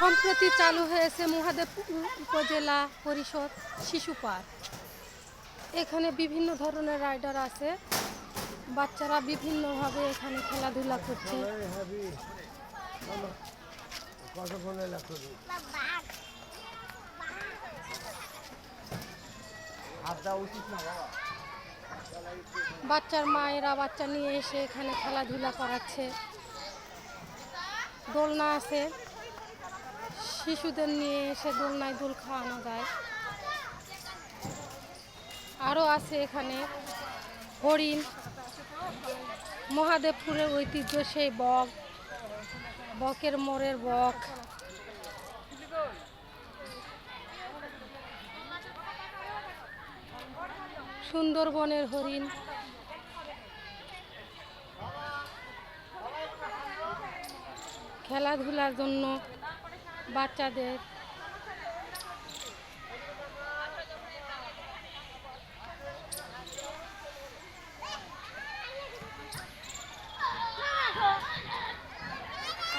সম্প্রতি চালু হয়েছে মহাদেব উপজেলা পরিষদ শিশু পার্ক। এখানে বিভিন্ন ধরনের রাইডার আছে। বাচ্চারা বিভিন্নভাবে এখানে খেলাধুলা করছে। বাচ্চার মায়েরা বাচ্চা নিয়ে এসে এখানে খেলাধুলা করাচ্ছে। দোলনা আছে। শিশুদের নিয়ে এসে দোলনায় দোল খাওয়ানো যায়। আরও আছে এখানে হরিণ, মহাদেবপুরের ঐতিহ্য সেই বক, বকের মোড়ের বক। সুন্দরবনের হরিণ। খেলাধুলার জন্য বাচ্চাদের।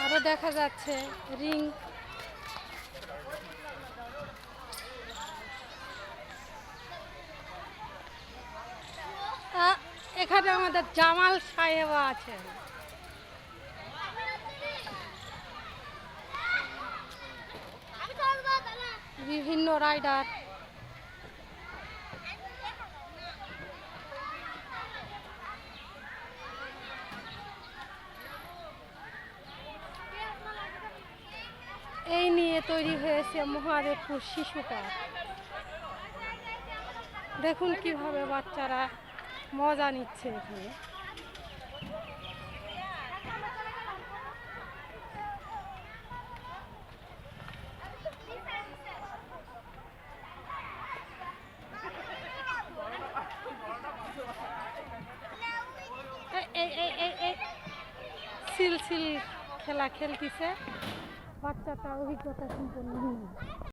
আরও দেখা যাচ্ছে রিং। এখানে আমাদের জামাল সাহেব আছেন। বিভিন্ন রাইডার। এই নিয়ে তৈরি হয়েছে মহাদেবপুর শিশু পার্ক দেখুন কীভাবে বাচ্চারা মজা নিচ্ছে এখানে এই- এই এই এই এই সিল সিল খেলা খেলতেছে। বাচ্চাটা অভিজ্ঞতা সম্পন্ন